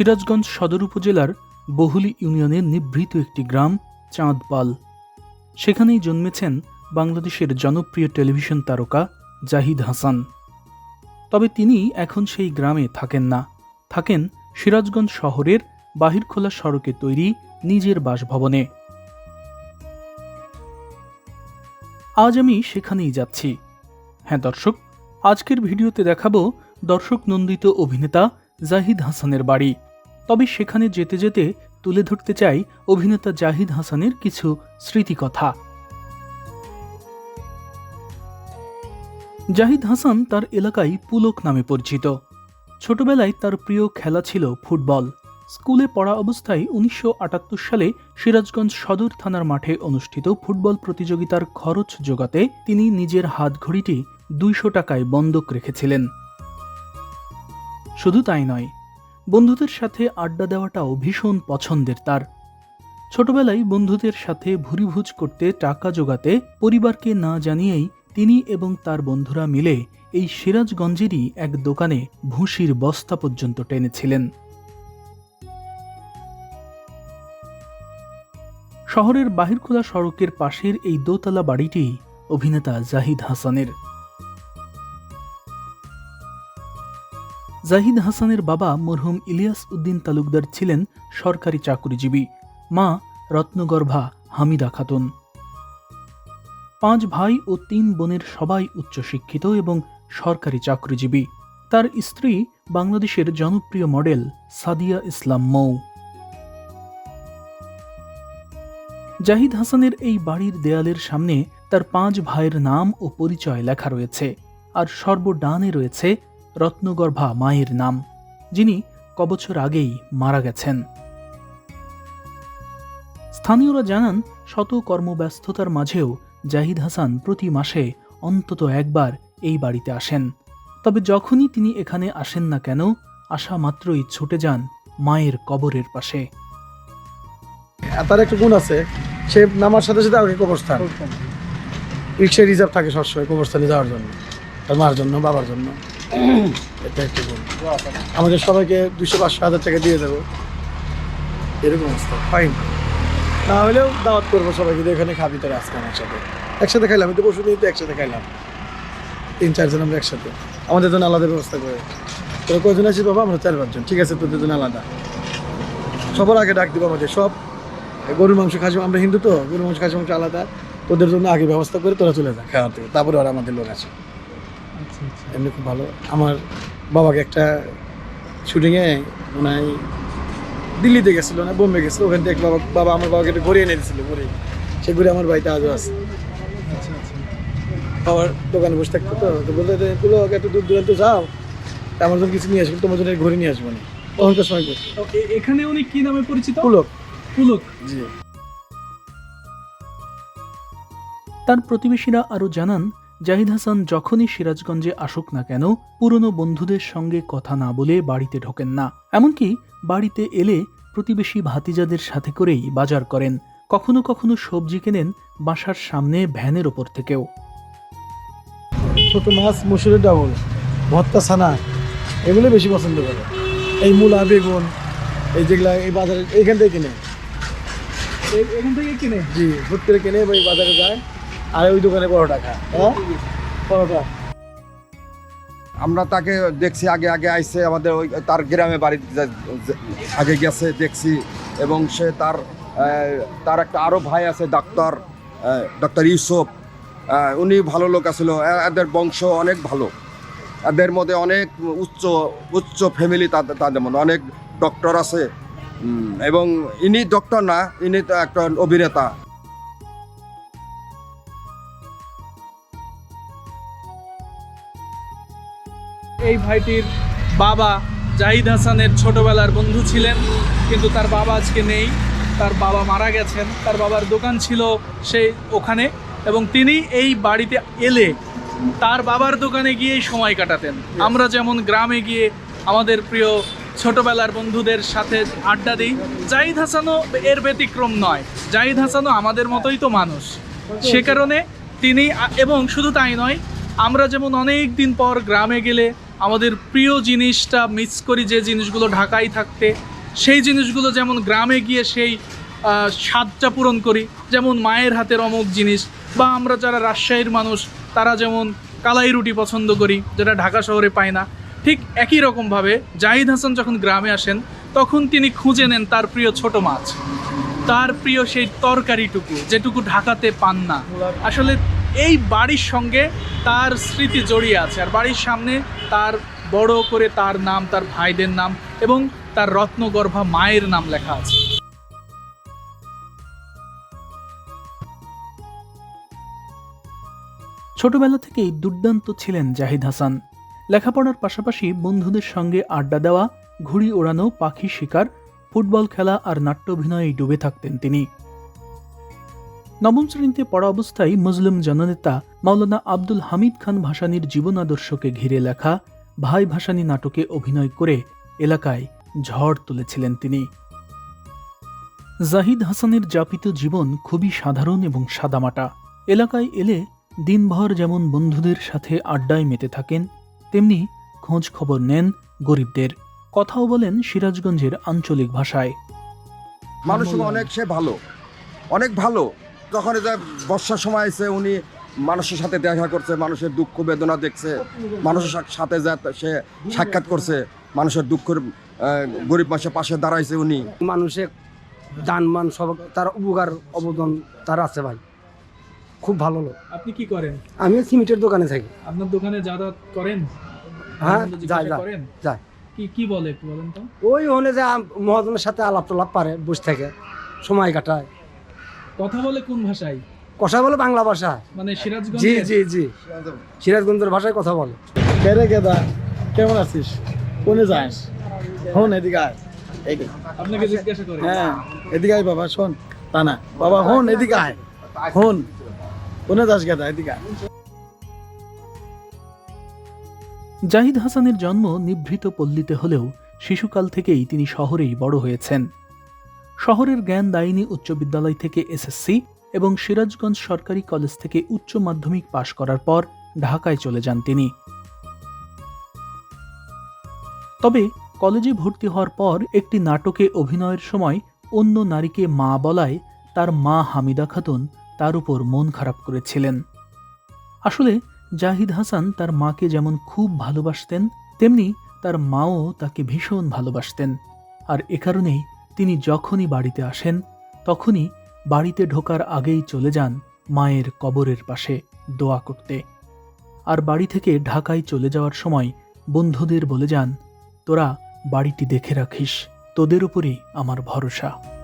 সিরাজগঞ্জ সদর উপজেলার বহুলি ইউনিয়নের নিভৃত একটি গ্রাম চাঁদপাল। সেখানেই জন্মেছেন বাংলাদেশের জনপ্রিয় টেলিভিশন তারকা জাহিদ হাসান। তবে তিনি এখন সেই গ্রামে থাকেন না। থাকেন সিরাজগঞ্জ শহরের বাহিরখোলা সড়কে তৈরি নিজের বাসভবনে। আজ আমি সেখানেই যাচ্ছি। হ্যাঁ দর্শক, আজকের ভিডিওতে দেখাবো দর্শক নন্দিত অভিনেতা জাহিদ হাসানের বাড়ি। তবে সেখানে যেতে যেতে তুলে ধরতে চাই অভিনেতা জাহিদ হাসানের কিছু স্মৃতিকথা। জাহিদ হাসান তার এলাকায় পুলক নামে পরিচিত। ছোটবেলায় তার প্রিয় খেলা ছিল ফুটবল। স্কুলে পড়া অবস্থায় উনিশশো আটাত্তর সালে সিরাজগঞ্জ সদর থানার মাঠে অনুষ্ঠিত ফুটবল প্রতিযোগিতার খরচ যোগাতে তিনি নিজের হাতঘড়িটি দুইশো টাকায় বন্ধক রেখেছিলেন। শুধু তাই নয় বন্ধুদের সাথে আড্ডা দেওয়াটাও ভীষণ পছন্দের তার। ছোটবেলায় বন্ধুদের সাথে ভুরিভোজ করতে টাকা জোগাতে পরিবারকে না জানিয়েই তিনি এবং তার বন্ধুরা মিলে এই সিরাজগঞ্জেরই এক দোকানে ভুসির বস্তা পর্যন্ত টেনেছিলেন। শহরের বাহিরখোলা সড়কের পাশের এই দোতলা বাড়িটি অভিনেতা জাহিদ হাসানের। জাহিদ হাসানের বাবা মরহুম ইলিয়াস উদ্দিন তালুকদার ছিলেন সরকারি চাকরিজীবী। মা রত্নগর্ভা হামিদা খাতুন। পাঁচ ভাই ও তিন বোনের সবাই উচ্চশিক্ষিত এবং সরকারি চাকরিজীবী। তার স্ত্রী বাংলাদেশের জনপ্রিয় মডেল সাদিয়া ইসলাম মৌ। জাহিদ হাসানের এই বাড়ির দেয়ালের সামনে তার পাঁচ ভাইয়ের নাম ও পরিচয় লেখা রয়েছে। আর সর্বডানে রয়েছে রত্নগর্ভা মায়ের নাম যিনি কবছর আগেই মারা গেছেন। স্থানীয়রা জানান শত কর্মব্যস্ততার মাঝেও জাহিদ হাসান প্রতি মাসে অন্তত একবার এই বাড়িতে আসেন। তবে যখনই তিনি এখানে আসেন না কেন আসা মাত্রই ছুটে যান মায়ের কবরের পাশে। তার একটা গুণ আছে সে নামার সাথে সাথে আগে কবরস্থান। রিক্সায় রিজার্ভ থাকে সবসময় কবরস্থানে যাওয়ার জন্য তার মার জন্য বাবার জন্য। আমাদের সবাইকে দুশো পাঁচশো হাজার টাকা দিয়ে দেবো। এরকম অবস্থা। ফাইন না হলেও দাওয়াত করব সবাইকে এখানে খাবি তোর আজকে আমার সাথে। একসাথে খাইলাম তো পরশু দিন তো একসাথে খাইলাম। তিন, চারজন আমরা একসাথে। আমাদের জন্য আলাদা ব্যবস্থা করে। তোরা কজন আছিস বাবা? আমরা চার, পাঁচজন। ঠিক আছে, তোদের জন্য আলাদা। সবার আগে ডাক দিব আমাদের সব। গরুর মাংস খাসি, আমরা হিন্দু তো, গরুর মাংস, খাসি, মাংস আলাদা। তোদের জন্য আগে ব্যবস্থা করে তোরা চলে যা, খাওয়ার থেকে। তারপরে আর আমাদের লোক আছে। এমনি খুব ভালো। আমার বাবাকে একটা শুটিংয়ে মনে হয় দিল্লিতে গেছিল না বোম্বে গেছিল। ওখান থেকে বাবা বাবা আমার বাবাকে একটা ঘুরে এনে দিয়েছিল ঘুরে সে ঘুরে আমার বাড়িতে আজও আছে। বাবার দোকানে বসে থাকতো তো তো বলতে তুলো এত দূর দূরান্ত যাও। তা আমার জন্য কিছু নিয়ে আসব তোমার জন্য ঘুরে নিয়ে আসব না তখনকার সময় করতো এখানে উনি কি নামে পরিচিত? পুলক। পুলক। জি। তার প্রতিবেশীরা আরও জানান জাহিদ হাসান যখনই সিরাজগঞ্জে আসুক না কেন পুরনো বন্ধুদের সঙ্গে কথা না বলে বাড়িতে ঢোকেন না। এমনকি বাড়িতে এলে প্রতিবেশী ভাতিজাদের সাথে করেই বাজার করেন। কখনো কখনো সবজি কেনেন বাসার সামনে ভ্যানের ওপর থেকেও। ছোট মাছ মসুরের ডাবল ভর্তা ছানা এগুলো বেশি পছন্দ করে। এই মূলা বেগুন এই যেগুলা এই বাজারে এইখান থেকে কিনে। এখান থেকে কিনে? জি হুট করে কিনে ওই বাজারে যায়। আর ওই দোকানে পরোটা খায় হ্যাঁ? পরোটা আমরা তাকে দেখছি আগে আগে আইসে আমাদের ওই তার গ্রামে বাড়ি আগে গেছে দেখছি এবং সে তার তার একটা আরও ভাই আছে ডাক্তার ডক্টর ইউসুফ। উনি ভালো লোক আছিল এদের বংশ অনেক ভালো। এদের মধ্যে অনেক উচ্চ উচ্চ ফ্যামিলি তাদের তাদের মধ্যে অনেক ডক্টর আছে। এবং ইনি ডক্টর না ইনি তো একটা অভিনেতা। এই ভাইটির বাবা জাহিদ হাসানের ছোটবেলার বন্ধু ছিলেন কিন্তু তার বাবা আজকে নেই। তার বাবা মারা গেছেন। তার বাবার দোকান ছিল সেই ওখানে এবং তিনি এই বাড়িতে এলে তার বাবার দোকানে গিয়েই সময় কাটাতেন। আমরা যেমন গ্রামে গিয়ে আমাদের প্রিয় ছোটবেলার বন্ধুদের সাথে আড্ডা দিই জাহিদ হাসানও এর ব্যতিক্রম নয়। জাহিদ হাসানও আমাদের মতোই তো মানুষ। সে কারণে তিনি এবং শুধু তাই নয় আমরা যেমন অনেক দিন পর গ্রামে গেলে আমাদের প্রিয় জিনিসটা মিস করি যে জিনিসগুলো ঢাকায় থাকতে, সেই জিনিসগুলো যেমন গ্রামে গিয়ে সেই স্বাদটা পূরণ করি। যেমন মায়ের হাতের অমুক জিনিস বা আমরা যারা রাজশাহীর মানুষ, তারা যেমন কালাই রুটি পছন্দ করি, যেটা ঢাকা শহরে পায় না। ঠিক একই রকমভাবে জাহিদ হাসান যখন গ্রামে আসেন, তখন তিনি খুঁজে নেন তার প্রিয় ছোট মাছ। তার প্রিয় সেই তরকারিটুকু, যেটুকু ঢাকাতে পান না। আসলে এই বাড়ির সঙ্গে তার স্মৃতি জড়িয়ে আছে। আর বাড়ির সামনে তার বড় করে তার নাম, তার ভাইদের নাম এবং তার রত্নগর্ভা মায়ের নাম লেখা আছে। ছোটবেলা থেকেই দুর্দান্ত ছিলেন জাহিদ হাসান। লেখাপড়ার পাশাপাশি বন্ধুদের সঙ্গে আড্ডা দেওয়া, ঘুড়ি ওড়ানো, পাখি শিকার, ফুটবল খেলা আর নাট্য অভিনয়ে ডুবে থাকতেন তিনি। নবম শ্রেণীতে পড়া অবস্থায় মুসলিম জননেতা মাওলানা আব্দুল হামিদ খান ভাসানীর জীবন আদর্শকে ঘিরে লেখা ভাই ভাসানী নাটকে অভিনয় করে এলাকায় ঝড় তুলেছিলেন তিনি। জাহিদ হাসানের যাপিত জীবন খুবই সাধারণ এবং সাদামাটা। এলাকায় এলে দিনভর যেমন বন্ধুদের সাথে আড্ডায় মেতে থাকেন, তেমনি খোঁজ খবর নেন গরিবদের। কথাও বলেন সিরাজগঞ্জের আঞ্চলিক ভাষায়। মানুষ অনেক সে ভালো, অনেক ভালো। যখন এই যে বর্ষার সময় এসে উনি মানুষের সাথে দেখা করছে মানুষের দুঃখ বেদনা দেখছে মানুষের সাথে যা সে সাক্ষাৎ করছে মানুষের দুঃখের গরিব মানুষের পাশে দাঁড়াইছে উনি। মানুষের দান মান সব তার উপকার অবদান তার আছে ভাই। খুব ভালো লোক। আপনি কি করেন? আমি সিমেন্টের দোকানে থাকি। আপনার দোকানে যাতায়াত করেন? হ্যাঁ যাই যাই করেন? যাই। কি কি বলে একটু বলেন তো? ওই হলে যে মহাজনের সাথে আলাপ টালাপ পারে বসে থাকে সময় কাটায়। কথা বলে কোন ভাষায়? কথা বলে বাংলা ভাষা। মানে সিরাজগঞ্জ জি জি জি। সিরাজগঞ্জের ভাষায় কথা বলে। কেরে কেদা কেমন আছিস? কোনে যাস? হন এদিকে আয়। আপনাকে জিজ্ঞাসা করে। হ্যাঁ এদিকে আয় বাবা শোন তা না বাবা হন এদিকে আয়। হন। কোনে যাস গেদা এদিকে আয়। জাহিদ হাসানের জন্ম নিভৃত পল্লীতে হলেও শিশুকাল থেকেই তিনি শহরেই বড় হয়েছেন। শহরের জ্ঞান দায়িনী উচ্চ বিদ্যালয় থেকে এসএসসি এবং সিরাজগঞ্জ সরকারি কলেজ থেকে উচ্চ মাধ্যমিক পাশ করার পর ঢাকায় চলে যান তিনি। তবে কলেজে ভর্তি হওয়ার পর একটি নাটকে অভিনয়ের সময় অন্য নারীকে মা বলায় তার মা হামিদা খাতুন তার উপর মন খারাপ করেছিলেন। আসলে জাহিদ হাসান তার মাকে যেমন খুব ভালোবাসতেন, তেমনি তার মাও তাকে ভীষণ ভালোবাসতেন। আর এ কারণেই তিনি যখনই বাড়িতে আসেন, তখনই বাড়িতে ঢোকার আগেই চলে যান মায়ের কবরের পাশে দোয়া করতে। আর বাড়ি থেকে ঢাকায় চলে যাওয়ার সময় বন্ধুদের বলে যান, তোরা বাড়িটি দেখে রাখিস, তোদের উপরই আমার ভরসা।